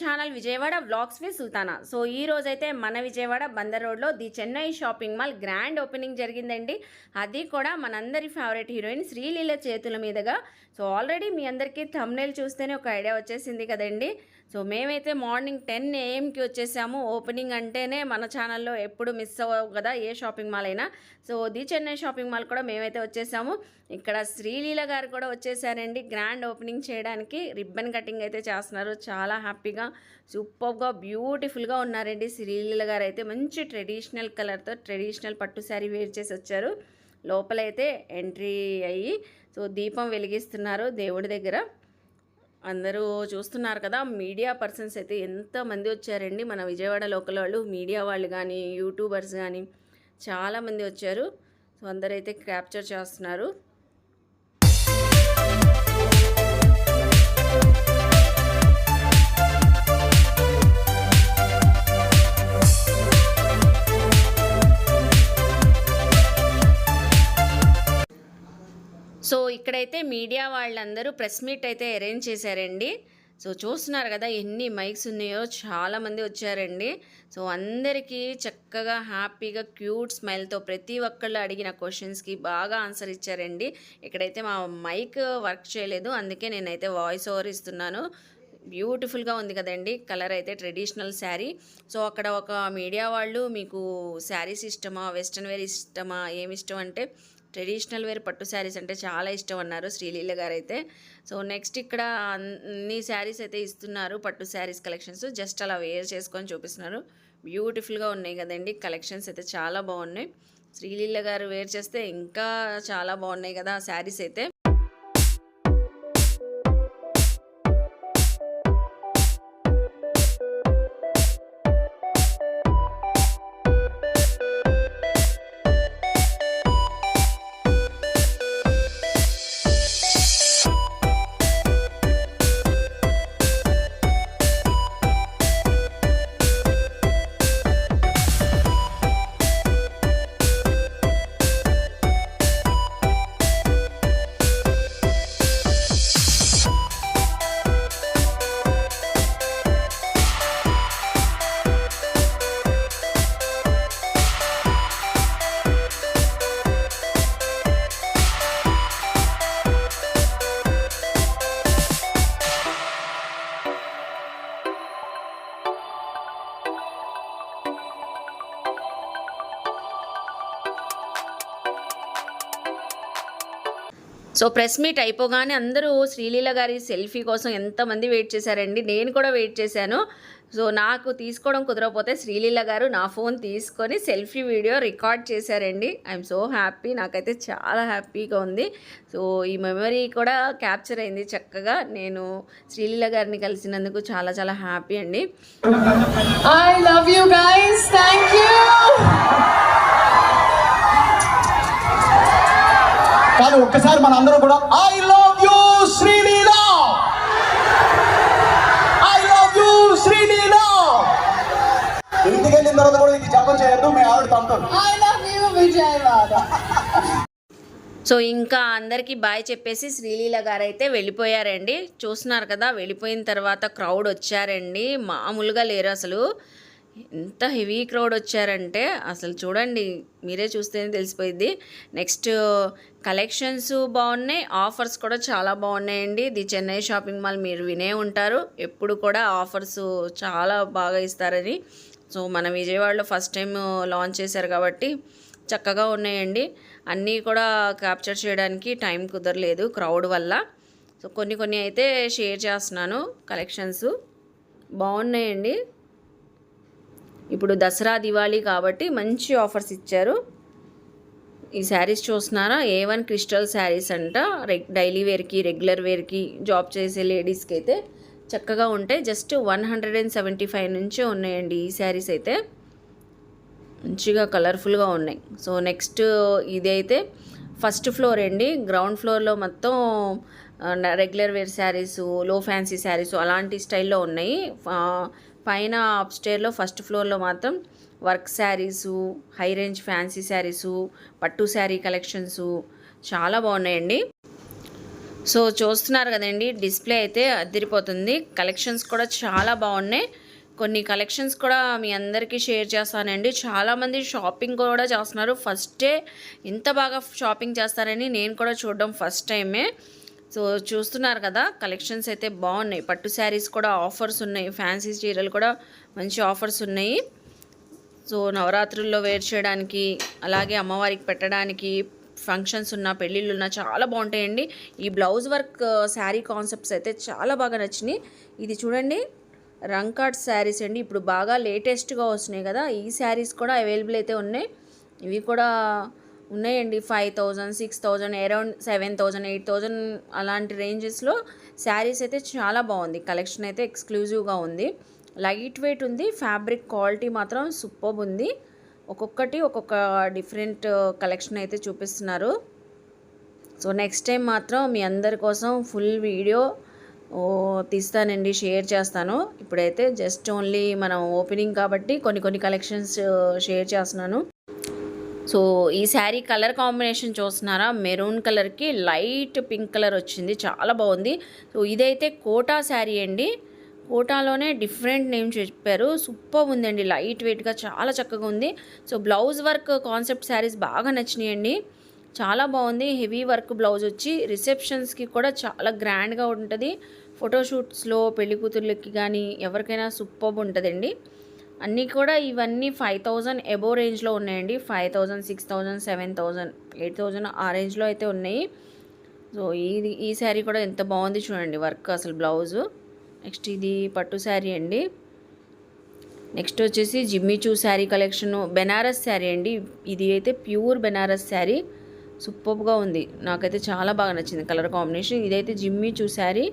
Channel Vijayawada vlogs with Sultana. So ఈ రోజైతే మన విజయవాడ బందర్ రోడ్లో the Chennai shopping mall grand opening జరిగిందండి. అది కూడా మనందరి ఫేవరెట్ హీరోయిన్ శ్రీలీల చేతుల మీదుగా. సో ఆల్రెడీ మీ అందరికీ థంబ్నైల్ చూస్తేనే ఒక ఐడియా వచ్చేసింది కదండి. సో మేమైతే మార్నింగ్ టెన్ ఏఎంకి వచ్చేసాము. ఓపెనింగ్ అంటేనే మన ఛానల్లో ఎప్పుడు మిస్ అవ్వవు కదా ఏ షాపింగ్ మాల్ అయినా. So the Chennai shopping mall కూడా మేమైతే వచ్చేసాము. ఇక్కడ శ్రీలీల గారు కూడా వచ్చేసారండి. గ్రాండ్ ఓపెనింగ్ చేయడానికి రిబ్బన్ కటింగ్ అయితే చేస్తున్నారు. చాలా హ్యాపీగా సూపర్గా బ్యూటిఫుల్గా ఉన్నారండి శ్రీలీల గారు అయితే. మంచి ట్రెడిషనల్ కలర్తో ట్రెడిషనల్ పట్టు శారీ వేర్ చేసి వచ్చారు. లోపలైతే ఎంట్రీ అయ్యి సో దీపం వెలిగిస్తున్నారు దేవుడి దగ్గర. అందరూ చూస్తున్నారు కదా మీడియా పర్సన్స్ అయితే ఎంతమంది వచ్చారండి మన విజయవాడ లోకల్ వాళ్ళు మీడియా వాళ్ళు కానీ యూట్యూబర్స్ కానీ చాలామంది వచ్చారు. సో అందరైతే క్యాప్చర్ చేస్తున్నారు. ఇక్కడైతే మీడియా వాళ్ళందరూ ప్రెస్ మీట్ అయితే అరేంజ్ చేశారండి. సో చూస్తున్నారు కదా ఎన్ని మైక్స్ ఉన్నాయో చాలామంది వచ్చారండి. సో అందరికీ చక్కగా హ్యాపీగా క్యూట్ స్మైల్తో ప్రతి ఒక్కళ్ళు అడిగిన క్వశ్చన్స్కి బాగా ఆన్సర్ ఇచ్చారండి. ఇక్కడైతే మా మైక్ వర్క్ చేయలేదు అందుకే నేనైతే వాయిస్ ఓవర్ ఇస్తున్నాను. బ్యూటిఫుల్గా ఉంది కదండి కలర్ అయితే ట్రెడిషనల్ శారీ సో అక్కడ ఒక మీడియా వాళ్ళు మీకు శారీస్ ఇష్టమా వెస్ట్రన్ వేర్ ఇష్టమా ఏమి ఇష్టం అంటే ట్రెడిషనల్ వేర్ పట్టు శారీస్ అంటే చాలా ఇష్టం అన్నారు శ్రీలీల గారు అయితే సో నెక్స్ట్ ఇక్కడ అన్ని శారీస్ అయితే ఇస్తున్నారు పట్టు శారీస్ కలెక్షన్స్. జస్ట్ అలా వేర్ చేసుకొని చూపిస్తున్నారు. బ్యూటిఫుల్గా ఉన్నాయి కదండి కలెక్షన్స్ అయితే చాలా బాగున్నాయి. శ్రీలీల గారు వేర్ చేస్తే ఇంకా చాలా బాగున్నాయి కదా ఆ శారీస్ అయితే. సో ప్రెస్ మీట్ అయిపోగానే అందరూ శ్రీలీల గారి సెల్ఫీ కోసం ఎంతమంది వెయిట్ చేశారండి? నేను కూడా వెయిట్ చేశాను. సో నాకు తీసుకోవడం కుదరకపోతే శ్రీలీల గారు నా ఫోన్ తీసుకొని సెల్ఫీ వీడియో రికార్డ్ చేశారండి. I'm so happy. నాకైతే చాలా హ్యాపీగా ఉంది. సో ఈ మెమరీ కూడా క్యాప్చర్ అయింది చక్కగా. నేను శ్రీలీల గారిని కలిసినందుకు చాలా చాలా హ్యాపీ అండి. I love you guys thank you కానీ ఒక్కసారి మన అందరూ కూడా I love you Sreeleela I love you Sreeleela ఇంటికి వెళ్ళిన తర్వాత కూడా ఇది జపం చేయొద్దు మీ ఆవిడ తంతారు I love you, Vijayawada. So ఇంకా అందరికీ బాయ్ చెప్పేసి శ్రీలీల గారు అయితే వెళ్ళిపోయారండి. చూస్తున్నారు కదా వెళ్ళిపోయిన తర్వాత క్రౌడ్ వచ్చారండి. మామూలుగా లేరు అసలు. ఎంత హెవీ క్రౌడ్ వచ్చారంటే అసలు చూడండి మీరే చూస్తేనే తెలిసిపోయింది నెక్స్ట్ కలెక్షన్స్ బాగున్నాయి ఆఫర్స్ కూడా చాలా బాగున్నాయండి. ది చెన్నై షాపింగ్ మాల్ మీరు వినే ఉంటారు ఎప్పుడు కూడా ఆఫర్స్ చాలా బాగా ఇస్తారని. సో మన విజయవాడలో ఫస్ట్ టైం లాంచ్ చేశారు కాబట్టి చక్కగా ఉన్నాయండి. అన్నీ కూడా క్యాప్చర్ చేయడానికి టైం కుదరలేదు క్రౌడ్ వల్ల. సో కొన్ని కొన్ని అయితే షేర్ చేస్తున్నాను కలెక్షన్స్ బాగున్నాయండి. ఇప్పుడు దసరా దివాళీ కాబట్టి మంచి ఆఫర్స్ ఇచ్చారు. ఈ శారీస్ చూస్తున్నారా? ఏ వన్ క్రిస్టల్ శారీస్ అంట. రెగ్ డైలీ వేర్కి రెగ్యులర్ వేర్కి జాబ్ చేసే లేడీస్కి అయితే చక్కగా ఉంటాయి. Just one hundred and seventy five నుంచి ఉన్నాయండి ఈ శారీస్ అయితే. మంచిగా కలర్ఫుల్గా ఉన్నాయి. సో నెక్స్ట్ ఇది అయితే ఫస్ట్ ఫ్లోర్ అండి. గ్రౌండ్ ఫ్లోర్లో మొత్తం రెగ్యులర్ వేర్ శారీస్లో ఫ్యాన్సీ శారీస్ అలాంటి స్టైల్లో ఉన్నాయి. పైన అప్స్టేర్లో ఫస్ట్ ఫ్లోర్లో మాత్రం work saris high range fancy saris పట్టు శారీ కలెక్షన్సు చాలా బాగున్నాయండి. సో చూస్తున్నారు కదండి డిస్ప్లే అయితే అదిరిపోతుంది కలెక్షన్స్ కూడా చాలా బాగున్నాయి. కొన్ని కలెక్షన్స్ కూడా మీ అందరికీ షేర్ చేస్తానండి. చాలామంది షాపింగ్ కూడా చేస్తున్నారు. ఫస్టే ఇంత బాగా షాపింగ్ చేస్తారని నేను కూడా చూడడం ఫస్ట్ టైమే సో చూస్తున్నారు కదా కలెక్షన్స్ అయితే బాగున్నాయి. పట్టు శారీస్ కూడా ఆఫర్స్ ఉన్నాయి. ఫ్యాన్సీ చీరలు కూడా మంచి ఆఫర్స్ ఉన్నాయి. సో నవరాత్రుల్లో వేర్ చేయడానికి అలాగే అమ్మవారికి పెట్టడానికి ఫంక్షన్స్ ఉన్న పెళ్ళిళ్ళు ఉన్న చాలా బాగుంటాయండి. ఈ బ్లౌజ్ వర్క్ శారీ కాన్సెప్ట్స్ అయితే చాలా బాగా నచ్చినాయి. ఇది చూడండి రంకాట్ శారీస్ అండి. ఇప్పుడు బాగా లేటెస్ట్గా వస్తున్నాయి కదా ఈ శారీస్ కూడా అవైలబుల్ అయితే ఉన్నాయి. ఇవి కూడా ఉన్నాయండి. Five thousand six thousand around seven thousand eight thousand అలాంటి రేంజెస్లో శారీస్ అయితే చాలా బాగుంది. కలెక్షన్ అయితే ఎక్స్క్లూజివ్గా ఉంది. లైట్ వెయిట్ ఉంది. ఫ్యాబ్రిక్ క్వాలిటీ మాత్రం సూపర్ ఉంది. ఒక్కొక్కటి ఒక్కొక్క డిఫరెంట్ కలెక్షన్ అయితే చూపిస్తున్నారు. సో నెక్స్ట్ టైం మాత్రం మీ అందరి కోసం ఫుల్ వీడియో తీస్తానండి. షేర్ చేస్తాను. ఇప్పుడైతే జస్ట్ ఓన్లీ మనం ఓపెనింగ్ కాబట్టి కొన్ని కొన్ని కలెక్షన్స్ షేర్ చేస్తున్నాను. సో ఈ శారీ కలర్ కాంబినేషన్ చూస్తున్నారా? మెరూన్ కలర్కి లైట్ పింక్ కలర్ వచ్చింది. చాలా బాగుంది. సో ఇదైతే కోటా శారీ అండి. కోటాలోనే డిఫరెంట్ నేమ్ చెప్పారు. సూపర్ ఉందండి. లైట్ వెయిట్గా చాలా చక్కగా ఉంది. So blouse work concept saris బాగా నచ్చినాయండి. చాలా బాగుంది. హెవీ వర్క్ బ్లౌజ్ వచ్చి రిసెప్షన్స్కి కూడా చాలా గ్రాండ్గా ఉంటుంది. ఫోటోషూట్స్లో పెళ్ళి కూతుర్లకి కానీ ఎవరికైనా సూపర్ ఉంటుందండి. అన్నీ కూడా ఇవన్నీ ఫైవ్ థౌజండ్ ఎబో రేంజ్లో ఉన్నాయండి. Five thousand six thousand seven thousand eight thousand ఆ రేంజ్లో అయితే ఉన్నాయి. సో ఇది ఈ శారీ కూడా ఎంత బాగుంది చూడండి. వర్క్ అసలు బ్లౌజు నెక్స్ట్ ఇది పట్టు శారీ అండి. నెక్స్ట్ వచ్చేసి Jimmy Choo sari collection Banaras sari అండి. ఇది అయితే ప్యూర్ బెనారస్ శారీ సూపర్గా ఉంది. నాకైతే చాలా బాగా నచ్చింది కలర్ కాంబినేషన్ ఇదైతే జిమ్మిచూ శారీ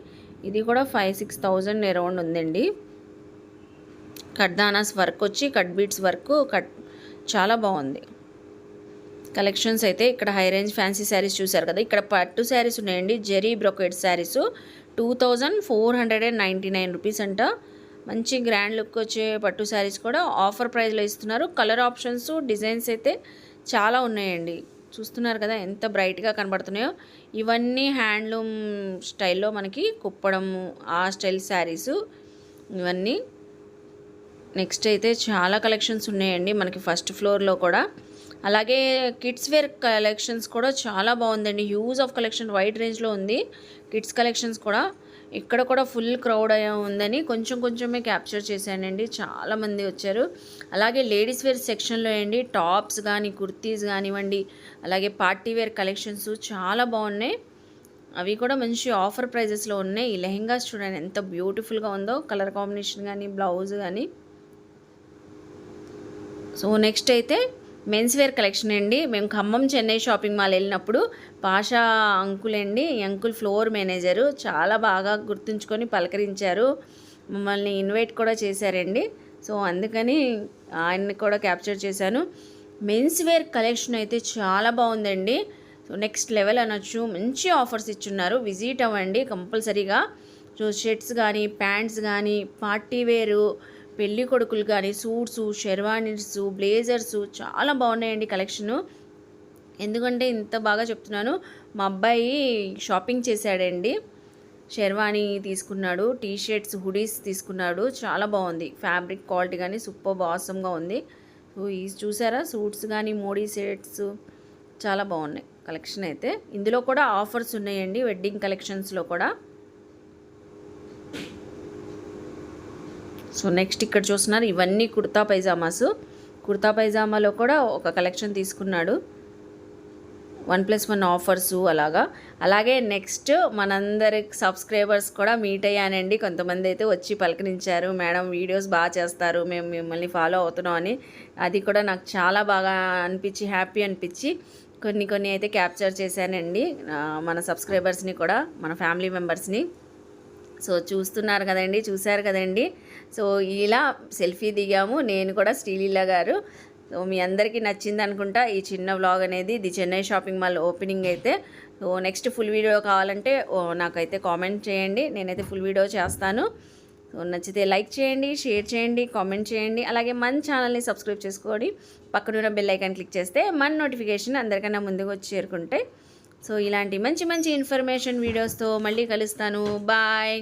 ఇది కూడా ఫైవ్ సిక్స్ థౌజండ్ అరౌండ్ ఉందండి. కడ్దానాస్ వర్క్ వచ్చి కట్ బీట్స్ వర్క్ కట్ చాలా బాగుంది. కలెక్షన్స్ అయితే ఇక్కడ హై రేంజ్ ఫ్యాన్సీ శారీస్ చూసారు కదా. ఇక్కడ పట్టు శారీస్ ఉన్నాయండి. Zari brocade saris two thousand four hundred and ninety nine rupees అంట. మంచి గ్రాండ్ లుక్ వచ్చే పట్టు శారీస్ కూడా ఆఫర్ ప్రైస్లో ఇస్తున్నారు. కలర్ ఆప్షన్స్ డిజైన్స్ అయితే చాలా ఉన్నాయండి. చూస్తున్నారు కదా ఎంత బ్రైట్గా కనబడుతున్నాయో. ఇవన్నీ హ్యాండ్లూమ్ స్టైల్లో మనకి కుప్పడం ఆ స్టైల్ శారీసు ఇవన్నీ నెక్స్ట్ అయితే చాలా కలెక్షన్స్ ఉన్నాయండి మనకి ఫస్ట్ ఫ్లోర్లో కూడా. అలాగే కిడ్స్ వేర్ కలెక్షన్స్ కూడా చాలా బాగుందండి. యూజ్ ఆఫ్ కలెక్షన్ వైడ్ రేంజ్లో ఉంది. కిడ్స్ కలెక్షన్స్ కూడా. ఇక్కడ కూడా ఫుల్ క్రౌడ్ అయ్యా ఉందని కొంచెం కొంచెమే క్యాప్చర్ చేశానండి. చాలామంది వచ్చారు. అలాగే లేడీస్ వేర్ సెక్షన్లో అండి టాప్స్ కానీ కుర్తీస్ కానివ్వండి అలాగే పార్టీ వేర్ కలెక్షన్స్ చాలా బాగున్నాయి. అవి కూడా మంచి ఆఫర్ ప్రైజెస్లో ఉన్నాయి. ఈ లెహెంగాస్ చూడండి ఎంత బ్యూటిఫుల్గా ఉందో. కలర్ కాంబినేషన్ కానీ బ్లౌజ్ కానీ సో నెక్స్ట్ అయితే మెన్స్ వేర్ కలెక్షన్ అండి. మేము ఖమ్మం చెన్నై షాపింగ్ మాల్ వెళ్ళినప్పుడు పాషా అంకుల్ అండి ఈ అంకుల్ ఫ్లోర్ మేనేజరు చాలా బాగా గుర్తుంచుకొని పలకరించారు. మమ్మల్ని ఇన్వైట్ కూడా చేశారండి. సో అందుకని ఆయన్ని కూడా క్యాప్చర్ చేశాను. మెన్స్ వేర్ కలెక్షన్ అయితే చాలా బాగుందండి. సో నెక్స్ట్ లెవెల్ అనొచ్చు. మంచి ఆఫర్స్ ఇచ్చున్నారు. విజిట్ అవ్వండి కంపల్సరీగా. సో షర్ట్స్ కానీ ప్యాంట్స్ కానీ పార్టీ వేరు పెళ్ళి కొడుకులు కానీ సూట్స్ షెర్వానీస్ బ్లేజర్స్ చాలా బాగున్నాయండి కలెక్షను ఎందుకంటే ఇంత బాగా చెప్తున్నాను మా అబ్బాయి షాపింగ్ చేశాడండి. షెర్వానీ తీసుకున్నాడు టీ షర్ట్స్ హుడీస్ తీసుకున్నాడు. చాలా బాగుంది. ఫ్యాబ్రిక్ క్వాలిటీ కానీ సూపర్ బాసంగా ఉంది. సో ఈ చూసారా? సూట్స్ కానీ మోడీ సెట్స్ చాలా బాగున్నాయి. కలెక్షన్ అయితే. ఇందులో కూడా ఆఫర్స్ ఉన్నాయండి వెడ్డింగ్ కలెక్షన్స్లో కూడా. సో నెక్స్ట్ ఇక్కడ చూస్తున్నారు ఇవన్నీ కుర్తా పైజామాస్. కుర్తా పైజామాలో కూడా ఒక కలెక్షన్ తీసుకున్నాడు. వన్ ప్లస్ వన్ ఆఫర్స్ అలాగా. అలాగే నెక్స్ట్ మనందరి సబ్స్క్రైబర్స్ కూడా మీట్ అయ్యానండి. కొంతమంది అయితే వచ్చి పలకరించారు మేడం వీడియోస్ బాగా చేస్తారు మేము మిమ్మల్ని ఫాలో అవుతున్నాం అని. అది కూడా నాకు చాలా బాగా అనిపించి హ్యాపీ అనిపించి కొన్ని కొన్ని అయితే క్యాప్చర్ చేశానండి. మన సబ్స్క్రైబర్స్ని కూడా మన ఫ్యామిలీ మెంబర్స్ని. సో చూస్తున్నారు కదండి చూశారు కదండి. సో ఇలా సెల్ఫీ దిగాము. నేను కూడా శ్రీలీల గారు. సో మీ అందరికీ నచ్చింది అనుకుంటా ఈ చిన్న వ్లాగ్ అనేది. ఇది చెన్నై షాపింగ్ మాల్ ఓపెనింగ్ అయితే. సో నెక్స్ట్ ఫుల్ వీడియో కావాలంటే ఓ, నాకైతే కామెంట్ చేయండి. నేనైతే ఫుల్ వీడియో చేస్తాను. సో నచ్చితే లైక్ చేయండి షేర్ చేయండి కామెంట్ చేయండి. అలాగే మన ఛానల్ని సబ్స్క్రైబ్ చేసుకోండి. పక్కనున్న బెల్ ఐకాన్ క్లిక్ చేస్తే మన నోటిఫికేషన్ అందరికన్నా ముందుకు వచ్చి చేరుకుంటే సో ఇలాంటి మంచి మంచి ఇన్ఫర్మేషన్ వీడియోస్తో మళ్ళీ కలుస్తాను. బాయ్